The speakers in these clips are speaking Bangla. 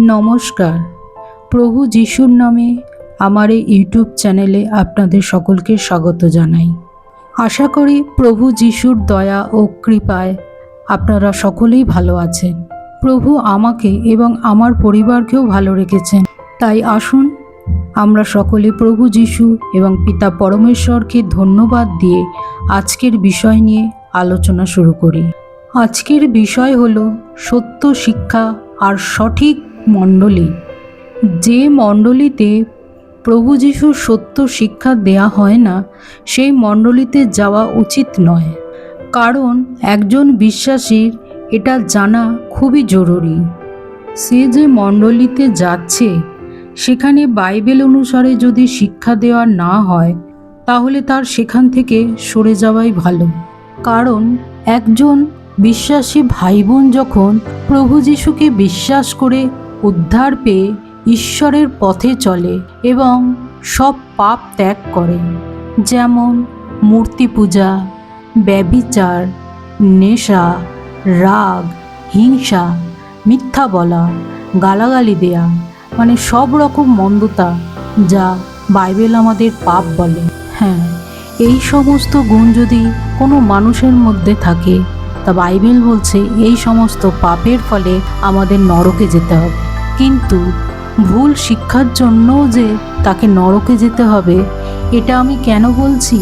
নমস্কার। প্রভু যিশুর নামে আমার এই ইউটিউব চ্যানেলে আপনাদের সকলকে স্বাগত জানাই। আশা করি প্রভু যিশুর দয়া ও কৃপায় আপনারা সকলেই ভালো আছেন। প্রভু আমাকে এবং আমার পরিবারকেও ভালো রেখেছেন। তাই আসুন, আমরা সকলে প্রভু যিশু এবং পিতা পরমেশ্বরকে ধন্যবাদ দিয়ে আজকের বিষয় নিয়ে আলোচনা শুরু করি। আজকের বিষয় হলো সত্য শিক্ষা আর সঠিক মণ্ডলী। যে মণ্ডলীতে প্রভু যিশুর সত্য শিক্ষা দেয়া হয় না, সেই মণ্ডলীতে যাওয়া উচিত নয়। কারণ একজন বিশ্বাসীর এটা জানা খুবই জরুরি। সে যে মণ্ডলীতে যাচ্ছে, সেখানে বাইবেল অনুসারে যদি শিক্ষা দেওয়া না হয়, তাহলে তার সেখান থেকে সরে যাওয়াই ভালো। কারণ একজন বিশ্বাসী ভাই বোন যখন প্রভু যিশুকে বিশ্বাস করে উদ্ধার পেয়ে ঈশ্বরের পথে চলে এবং সব পাপ ত্যাগ করে। যেমন মূর্তি পূজা, ব্যবিচার, নেশা, রাগ, হিংসা, মিথ্যা বলা, গালাগালি দেয়া মানে সব রকম মন্দতা যা বাইবেল আমাদের পাপ বলে। হ্যাঁ এই সমস্ত গুণ যদি কোনো মানুষের মধ্যে থাকে তা বাইবেল বলছে, এই সমস্ত পাপের ফলে আমাদের নরকে যেতে হবে। কিন্তু ভুল শিক্ষার জন্যও যে তাকে নরকে যেতে হবে, এটা আমি কেন বলছি?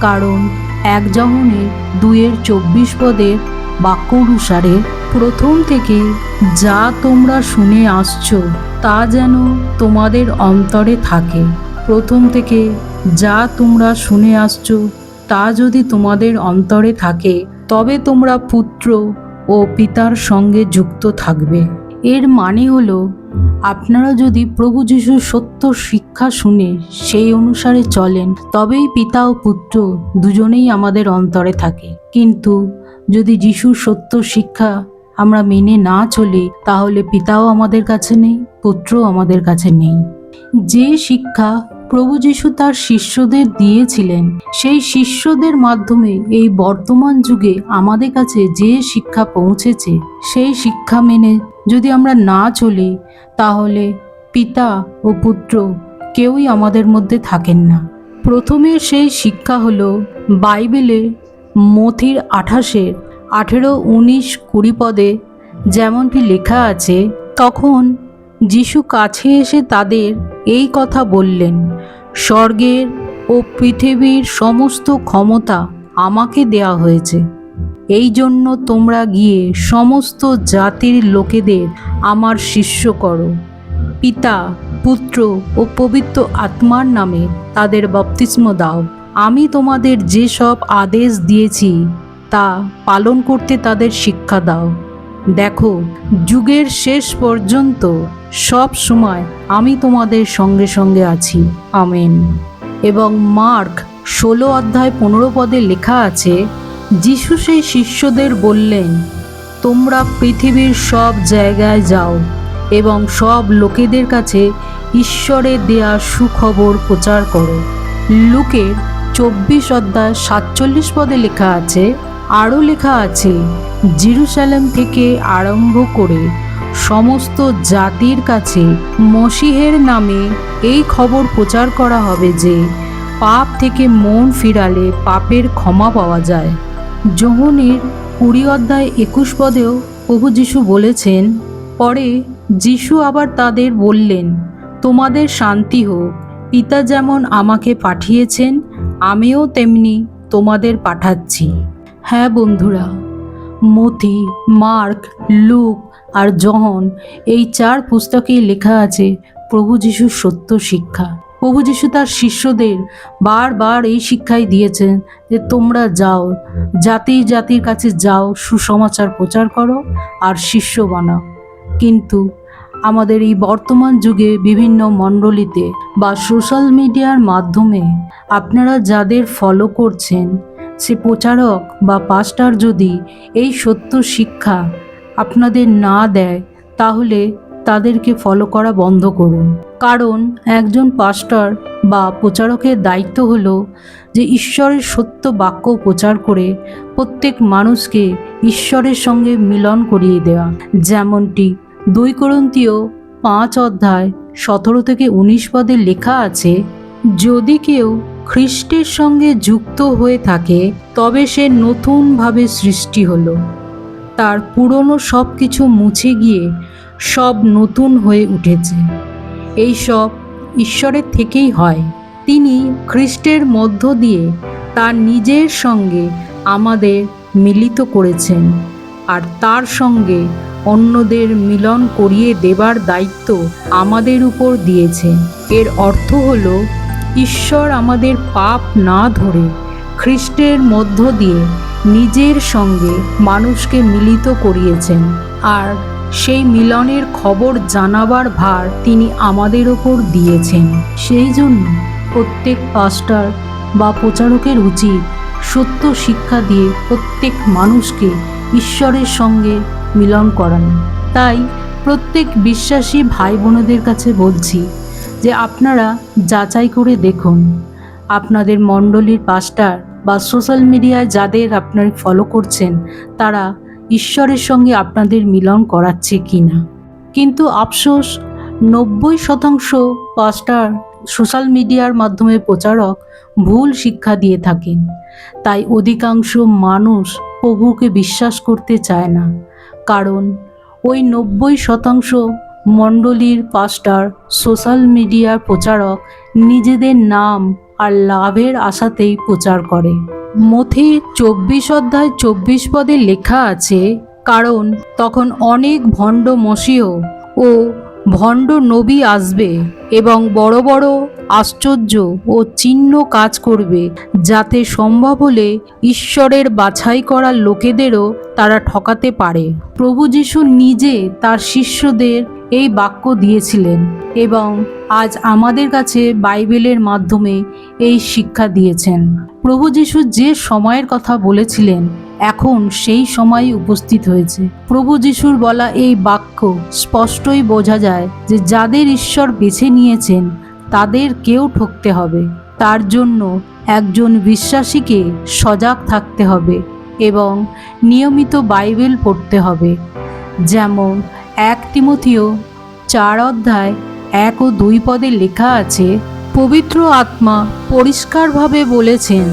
কারণ এক জহনে দুইয়ের চব্বিশ পদের বাক্য অনুসারে প্রথম থেকে যা তোমরা শুনে আসছো, তা যেন তোমাদের অন্তরে থাকে। প্রথম থেকে যা তোমরা শুনে আসছো, তা যদি তোমাদের অন্তরে থাকে তবে তোমরা পুত্র ও পিতার সঙ্গে যুক্ত থাকবে। এর মানে হলো, আপনারা যদি প্রভু যিশুর সত্য শিক্ষা শুনে সেই অনুসারে চলেন, তবেই পিতা ও পুত্র দুজনেই আমাদের অন্তরে থাকে। কিন্তু যদি যিশুর সত্য শিক্ষা আমরা মেনে না চলি, তাহলে পিতাও আমাদের কাছে নেই, পুত্রও আমাদের কাছে নেই। যে শিক্ষা প্রভু যিশু তার শিষ্যদের দিয়েছিলেন। সেই শিষ্যদের মাধ্যমে এই বর্তমান যুগে আমাদের কাছে যে শিক্ষা পৌঁছেছে, সেই শিক্ষা মেনে যদি আমরা না চলি, তাহলে পিতা ও পুত্র কেউই আমাদের মধ্যে থাকেন না। প্রথমে সেই শিক্ষা হলো বাইবেলে মথির আঠাশের আঠেরো উনিশ কুড়ি পদে যেমনটি লেখা আছে, তখন যিশু কাছে এসে তাদের এই কথা বললেন, স্বর্গের ও পৃথিবীর সমস্ত ক্ষমতা আমাকে দেয়া হয়েছে। এই জন্য তোমরা গিয়ে সমস্ত জাতির লোকেদের আমার শিষ্য করো। পিতা, পুত্র ও পবিত্র আত্মার নামে তাদের বপ্তিস্ম দাও। আমি তোমাদের যেসব আদেশ দিয়েছি, তা পালন করতে তাদের শিক্ষা দাও। দেখো, যুগের শেষ পর্যন্ত সব সময় আমি তোমাদের সঙ্গে সঙ্গে আছি। আমেন। এবং মার্ক ষোলো অধ্যায় পনেরো পদে লেখা আছে, যিশু সেই শিষ্যদের বললেন, তোমরা পৃথিবীর সব জায়গায় যাও এবং সব লোকেদের কাছে ঈশ্বরের দেয়া সুখবর প্রচার করো। লুকের চব্বিশ অধ্যায় সাতচল্লিশ পদে লেখা আছে আরও লেখা আছে, জেরুসালেম থেকে আরম্ভ করে সমস্ত জাতির কাছে মসিহের নামে এই খবর প্রচার করা হবে যে পাপ থেকে মন ফিরালে পাপের ক্ষমা পাওয়া যায়। যোহনের কুড়ি অধ্যায় একুশ পদেও প্রভু যিশু বলেছেন, পরে যিশু আবার তাদের বললেন, তোমাদের শান্তি হোক, পিতা যেমন আমাকে পাঠিয়েছেন, আমিও তেমনি তোমাদের পাঠাচ্ছি। হ্যাঁ বন্ধুরা, মতি, মার্ক, লুক আর জহন এই চার পুস্তকেই লেখা আছে প্রভু যিশুর সত্য শিক্ষা। প্রভু যিশু তার শিষ্যদের বারবার এই শিক্ষাই দিয়েছেন যে তোমরা যাও, জাতি জাতির কাছে যাও, সুসমাচার প্রচার করো আর শিষ্য বানাও। কিন্তু আমাদের এই বর্তমান যুগে বিভিন্ন মণ্ডলীতে বা সোশ্যাল মিডিয়ার মাধ্যমে আপনারা যাদের ফলো করছেন সে প্রচারক বা পাস্টার যদি এই সত্য শিক্ষা আপনাদের না দেয়, তাহলে তাদেরকে ফলো করা বন্ধ করুন। কারণ একজন পাস্টার বা প্রচারকের দায়িত্ব হলো যে ঈশ্বরের সত্য বাক্য প্রচার করে প্রত্যেক মানুষকে ঈশ্বরের সঙ্গে মিলন করিয়ে দেওয়া। যেমনটি দুই করন্তীয় পাঁচ অধ্যায় সতেরো থেকে উনিশ পদে লেখা আছে, যদি কেউ খ্রিস্টের সঙ্গে যুক্ত হয়ে থাকে, তবে সে নতুনভাবে সৃষ্টি হলো। তার পুরনো সব কিছু মুছে গিয়ে সব নতুন হয়ে উঠেছে। এই সব ঈশ্বরের থেকেই হয়। তিনি খ্রিস্টের মধ্য দিয়ে তার নিজের সঙ্গে আমাদের মিলিত করেছেন আর তার সঙ্গে অন্যদের মিলন করিয়ে দেবার দায়িত্ব আমাদের উপর দিয়েছে এর অর্থ হল ঈশ্বর আমাদের পাপ না ধরে খ্রিস্টের মধ্য দিয়ে নিজের সঙ্গে মানুষকে মিলিত করিয়েছেন। আর সেই মিলনের খবর জানাবার ভার তিনি আমাদের ওপর দিয়েছেন। সেই জন্য প্রত্যেক পাস্টার বা প্রচারকের উচিত সত্য শিক্ষা দিয়ে প্রত্যেক মানুষকে ঈশ্বরের সঙ্গে মিলন করানো। তাই প্রত্যেক বিশ্বাসী ভাই বোনদের কাছে বলছি যে আপনারা যাচাই করে দেখুন। আপনাদের মণ্ডলীর পাস্টার বা সোশ্যাল মিডিয়ায় যাদের আপনারা ফলো করছেন, তারা ঈশ্বরের সঙ্গে আপনাদের মিলন করাচ্ছে কি না কিন্তু আফসোস, নব্বই শতাংশ পাস্টার সোশ্যাল মিডিয়ার মাধ্যমে প্রচারক ভুল শিক্ষা দিয়ে থাকেন। তাই অধিকাংশ মানুষ প্রভুকে বিশ্বাস করতে চায় না। কারণ ওই নব্বই শতাংশ মণ্ডলীর পাস্টার সোশ্যাল মিডিয়ার প্রচারক নিজেদের নাম আর লাভের আশাতেই প্রচার করে। মথি চব্বিশ অধ্যায় চব্বিশ পদে লেখা আছে, কারণ তখন অনেক ভণ্ড মসীয় ও ভণ্ড নবী আসবে এবং বড় বড় আশ্চর্য ও চিহ্ন কাজ করবে, যাতে সম্ভব হলে ঈশ্বরের বাছাই করা লোকেদেরও তারা ঠকাতে পারে। প্রভু যিশু নিজে তার শিষ্যদের এই বাক্য দিয়েছিলেন এবং আজ আমাদের কাছে বাইবেলের মাধ্যমে এই শিক্ষা দিয়েছেন। প্রভু যিশু যে সময়ের কথা বলেছিলেন, এখন সেই সময় উপস্থিত হয়েছে। প্রভু যিশুর বলা এই বাক্য স্পষ্টই বোঝা যায় যে যাদের ঈশ্বর বেছে নিয়েছেন, তাদের কেউ ঠকতে হবে। তার জন্য একজন বিশ্বাসীকে সজাগ থাকতে হবে এবং নিয়মিত বাইবেল পড়তে হবে। যেমন এক তিমথিও, চার অধ্যায়, এক ও দুই পদে লেখা আছে, পবিত্র আত্মা পরিষ্কারভাবে বলেছেন,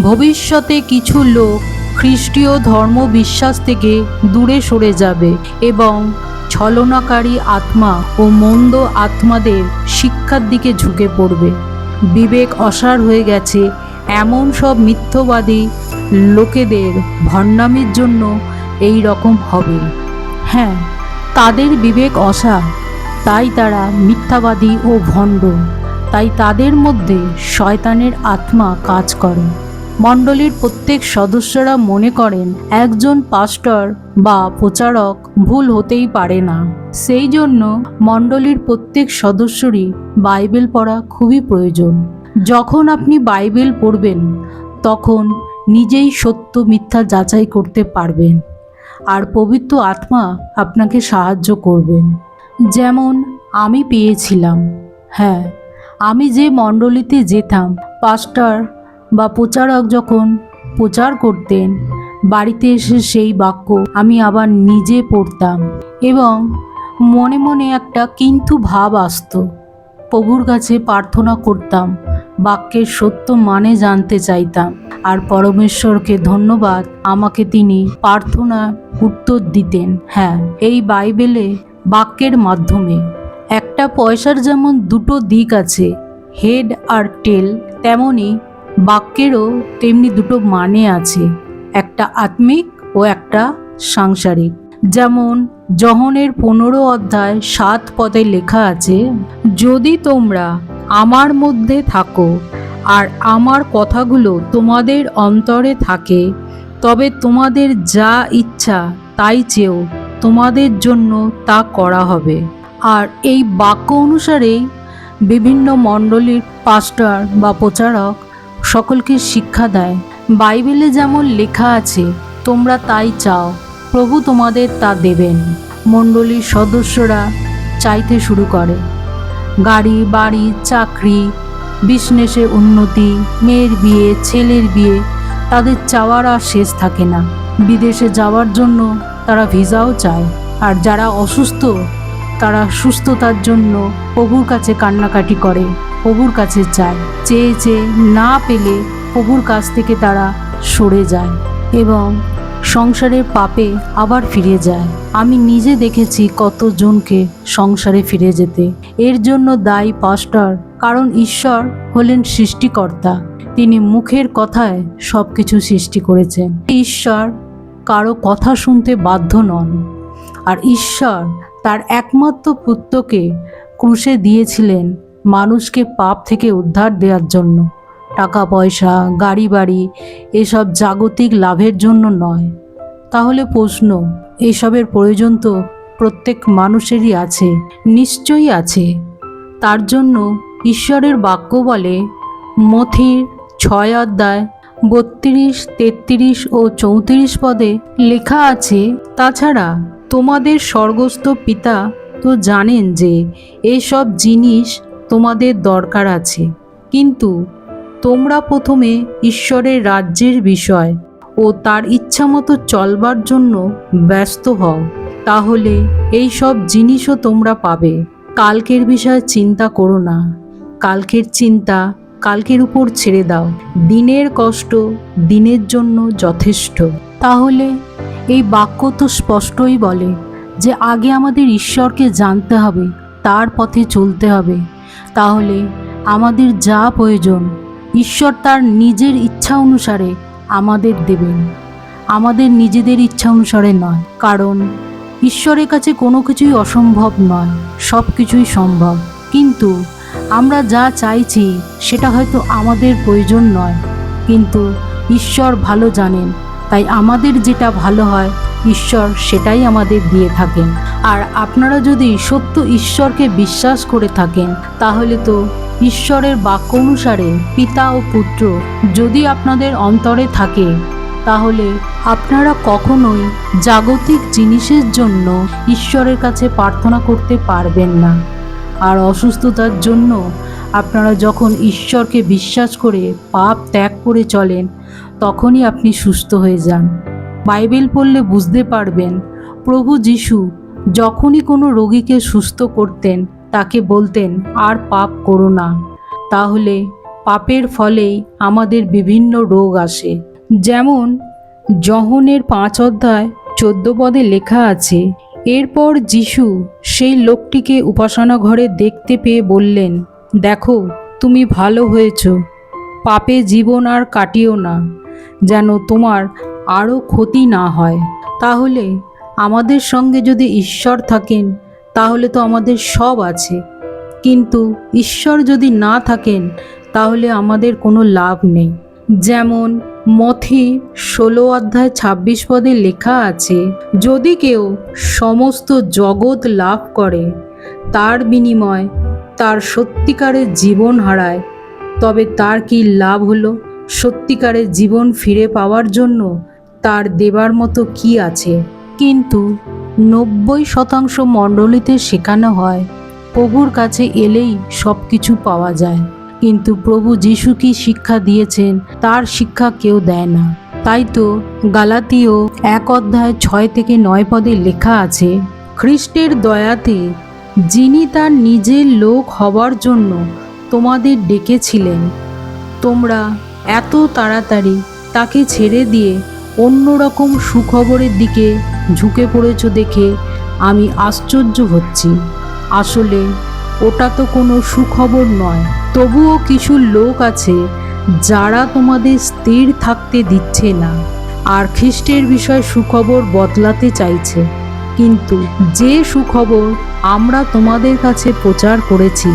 ভবিষ্যতে কিছু লোক খ্রিস্টীয় ধর্ম বিশ্বাস থেকে দূরে সরে যাবে এবং ছলনাকারী আত্মা ও মন্দ আত্মাদের শিক্ষার দিকে ঝুঁকে পড়বে। বিবেক অসার হয়ে গেছে, এমন সব মিথ্যবাদী লোকেদের ভণ্ডামির জন্য এই রকম হবে। হ্যাঁ তাদের বিবেক অসা। তাই তারা মিথ্যাবাদী ও ভণ্ড। তাই তাদের মধ্যে শয়তানের আত্মা কাজ করে। মণ্ডলীর প্রত্যেক সদস্যরা মনে করেন, একজন পাস্টর বা প্রচারক ভুল হতেই পারে না। সেই জন্য মণ্ডলীর প্রত্যেক সদস্যরই বাইবেল পড়া খুবই প্রয়োজন। যখন আপনি বাইবেল পড়বেন, তখন নিজেই সত্য মিথ্যা যাচাই করতে পারবেন। আর পবিত্র আত্মা আপনাকে সাহায্য করবেন যেমন আমি পেয়েছিলাম। হ্যাঁ আমি যে মণ্ডলীতে যেতাম, পাস্টার বা প্রচারক যখন প্রচার করতেন, বাড়িতে এসে সেই বাক্য আমি আবার নিজে পড়তাম এবং মনে মনে একটা কিন্তু ভাব আসতো। প্রভুর কাছে প্রার্থনা করতাম, বাক্যের সত্য মানে জানতে চাইতাম। আর পরমেশ্বরকে ধন্যবাদ, আমাকে তিনি প্রার্থনা উত্তর দিতেন। হ্যাঁ এই বাইবেলে বাক্যের মাধ্যমে একটা পয়সার যেমন দুটো দিক আছে, হেড আর টেল, তেমনি বাক্যেরও তেমনি দুটো মানে আছে, একটা আত্মিক ও একটা সাংসারিক। যেমন জহনের পনেরো অধ্যায় সাত পদে লেখা আছে, যদি তোমরা আমার মধ্যে থাকো আর আমার কথাগুলো তোমাদের অন্তরে থাকে, তবে তোমাদের যা ইচ্ছা তাই চেয়েও তোমাদের জন্য তা করা হবে। আর এই বাক্য অনুসারেই বিভিন্ন মণ্ডলীর পাস্টার বা প্রচারক সকলকে শিক্ষা দেয়। বাইবেলে যেমন লেখা আছে, তোমরা তাই চাও প্রভু তোমাদের তা দেবেন। মণ্ডলীর সদস্যরা চাইতে শুরু করে। গাড়ি, বাড়ি, চাকরি বিজনেসে উন্নতি, মেয়ের বিয়ে, ছেলের বিয়ে, তাদের চাওয়ার আর শেষ থাকে না। বিদেশে যাওয়ার জন্য তারা ভিসাও চায়, আর যারা অসুস্থ, তারা সুস্থতার জন্য প্রভুর কাছে কান্নাকাটি করে, প্রভুর কাছে চায় চেয়ে চেয়ে না পেলে প্রভুর কাছ থেকে তারা সরে যায় এবং সংসারের পাপে আবার ফিরে যায়। আমি নিজে দেখেছি কতজনকে সংসারে ফিরে যেতে। এর জন্য দায়ী পাস্টার কারণ ঈশ্বর হলেন সৃষ্টিকর্তা। তিনি মুখের কথায় সব কিছু সৃষ্টি করেছেন। ঈশ্বর কারও কথা শুনতে বাধ্য নন। আর ঈশ্বর তার একমাত্র পুত্রকে ক্রুশে দিয়েছিলেন মানুষকে পাপ থেকে উদ্ধার দেওয়ার জন্য। টাকা পয়সা, গাড়ি বাড়ি, এসব জাগতিক লাভের জন্য নয়। তাহলে প্রশ্ন, এসবের প্রয়োজন তো প্রত্যেক মানুষেরই আছে, নিশ্চয়ই আছে। তার জন্য ঈশ্বরের বাক্য বলে, মথির ছয় অধ্যায় বত্রিশ, তেত্রিশ ও চৌত্রিশ পদে লেখা আছে, তাছাড়া তোমাদের স্বর্গস্থ পিতা তো জানেন যে এসব জিনিস তোমাদের দরকার আছে। কিন্তু তোমরা প্রথমে ঈশ্বরের রাজ্যের বিষয় ও তার ইচ্ছামতো চলবার জন্য ব্যস্ত হও। তাহলে এই সব জিনিসও তোমরা পাবে। কালকের বিষয়ে চিন্তা করো না। কালকের চিন্তা কালকের উপর ছেড়ে দাও। দিনের কষ্ট দিনের জন্য যথেষ্ট। তাহলে এই বাক্য তো স্পষ্টই বলে যে আগে আমাদের ঈশ্বরকে জানতে হবে, তার পথে চলতে হবে। তাহলে আমাদের যা প্রয়োজন, ঈশ্বর তার নিজের ইচ্ছা অনুসারে আমাদের দেবেন। আমাদের নিজেদের ইচ্ছা অনুসারে নয়, কারণ ঈশ্বরের কাছে কোনো কিছুই অসম্ভব নয়, সব কিছুই সম্ভব। কিন্তু আমরা যা চাইছি, সেটা হয়তো আমাদের প্রয়োজন নয়। কিন্তু ঈশ্বর ভালো জানেন, তাই আমাদের যেটা ভালো হয়, ঈশ্বর সেটাই আমাদের দিয়ে থাকেন। আর আপনারা যদি সত্য ঈশ্বরকে বিশ্বাস করে থাকেন, তাহলে তো ঈশ্বরের বাক্য অনুসারে পিতা ও পুত্র যদি আপনাদের অন্তরে থাকে, তাহলে আপনারা কখনোই জাগতিক জিনিসের জন্য ঈশ্বরের কাছে প্রার্থনা করতে পারবেন না। আর অসুস্থতার জন্য আপনারা যখন ঈশ্বরকে বিশ্বাস করে পাপ ত্যাগ করে চলেন, তখনই আপনি সুস্থ হয়ে যান। বাইবেল পড়লে বুঝতে পারবেন, প্রভু যিশু যখনই কোনো রোগীকে সুস্থ করতেন তাকে বলতেন, আর পাপ করো না। তাহলে পাপের ফলেই আমাদের বিভিন্ন রোগ আসে। যেমন জহনের পাঁচ অধ্যায় চোদ্দ পদে লেখা আছে, এরপর যিশু সেই লোকটিকে উপাসনা ঘরে দেখতে পেয়ে বললেন, দেখো, তুমি ভালো হয়েছ। পাপে জীবন আর কাটিও না, যেন তোমার আরও ক্ষতি না হয়। তাহলে আমাদের সঙ্গে যদি ঈশ্বর থাকেন তাহলে তো আমাদের সব আছে। কিন্তু ঈশ্বর যদি না থাকেন, তাহলে আমাদের কোনো লাভ নেই। যেমন মথি ষোলো অধ্যায় ছাব্বিশ পদে লেখা আছে, যদি কেউ সমস্ত জগৎ লাভ করে, তার বিনিময় তার সত্যিকারের জীবন হারায়, তবে তার কি লাভ হলো? সত্যিকারের জীবন ফিরে পাওয়ার জন্য তার দেবার মতো কি আছে? কিন্তু নব্বই শতাংশ মণ্ডলীতে শেখানো হয়। প্রভুর কাছে এলেই সব কিছু পাওয়া যায়। কিন্তু প্রভু যিশু কি শিক্ষা দিয়েছেন, তার শিক্ষা কেউ দেয় না। তাই তো গালাতীয় এক অধ্যায় ছয় থেকে নয় পদে লেখা আছে, খ্রিস্টের দয়াতে যিনি তার নিজের লোক হবার জন্য তোমাদের ডেকেছিলেন, তোমরা এত তাড়াতাড়ি তাকে ছেড়ে দিয়ে অন্যরকম সুখবরের দিকে ঝুঁকে পড়েছ দেখে আমি আশ্চর্য হচ্ছি। আসলে ওটা তো কোনো সুখবর নয়। তবুও কিছু লোক আছে যারা তোমাদের স্থির থাকতে দিচ্ছে না। আর খ্রিস্টের বিষয় সুখবর বদলাতে চাইছে। কিন্তু যে সুখবর আমরা তোমাদের কাছে প্রচার করেছি,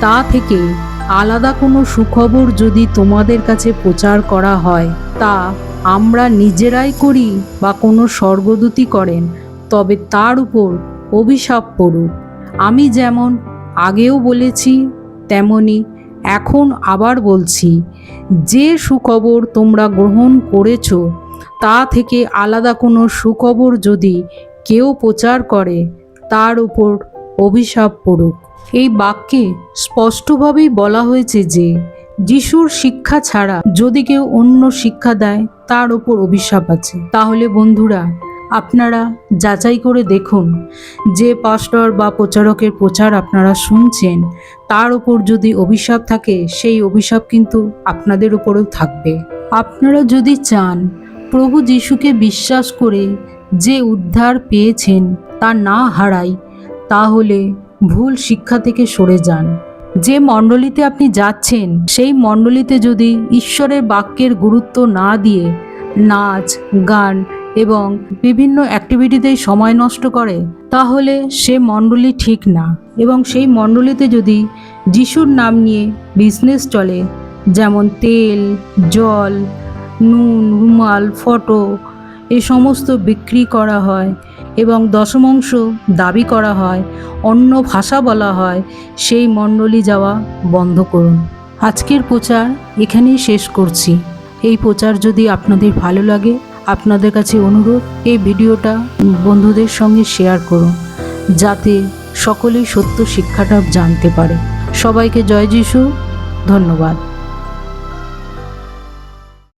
তা থেকে আলাদা কোনো সুখবর যদি তোমাদের কাছে প্রচার করা হয়, তা আমরা নিজেরাই করি বা কোনো স্বর্গদূতি করেন, তবে তার উপর অভিশাপ পড়ুক। আমি যেমন আগেও বলেছি, তেমনি এখন আবার বলছি, যে সুখবর তোমরা গ্রহণ করেছ, তা থেকে আলাদা কোনো সুখবর যদি কেউ প্রচার করে, তার উপর অভিশাপ পড়ুক। এই বাক্যে স্পষ্টভাবেই বলা হয়েছে যে যিশুর শিক্ষা ছাড়া যদি কেউ অন্য শিক্ষা দেয়, তার ওপর অভিশাপ আছে। তাহলে বন্ধুরা, আপনারা যাচাই করে দেখুন যে পাস্টর বা প্রচারকের প্রচার আপনারা শুনছেন, তার ওপর যদি অভিশাপ থাকে, সেই অভিশাপ কিন্তু আপনাদের উপরেও থাকবে। আপনারা যদি চান প্রভু যিশুকে বিশ্বাস করে যে উদ্ধার পেয়েছেন, তা না হারাই, তাহলে ভুল শিক্ষা থেকে সরে যান। যে মণ্ডলীতে আপনি যাচ্ছেন, সেই মণ্ডলীতে যদি ঈশ্বরের বাক্যের গুরুত্ব না দিয়ে নাচ, গান এবং বিভিন্ন অ্যাক্টিভিটিতেই সময় নষ্ট করে, তাহলে সে মণ্ডলী ঠিক না। এবং সেই মণ্ডলীতে যদি যিশুর নাম নিয়ে বিজনেস চলে, যেমন তেল, জল, নুন, রুমাল, ফটো, এ সমস্ত বিক্রি করা হয় এবং দশমাংশ দাবি করা হয়, অন্য ভাষা বলা হয়, সেই মণ্ডলী যাওয়া বন্ধ করুন। আজকের প্রচার এখানেই শেষ করছি। এই প্রচার যদি আপনাদের ভালো লাগে, আপনাদের কাছে অনুরোধ, এই ভিডিওটা বন্ধুদের সঙ্গে শেয়ার করুন, যাতে সকলেই সত্য শিক্ষাটা জানতে পারে। সবাইকে জয় যিশু, ধন্যবাদ।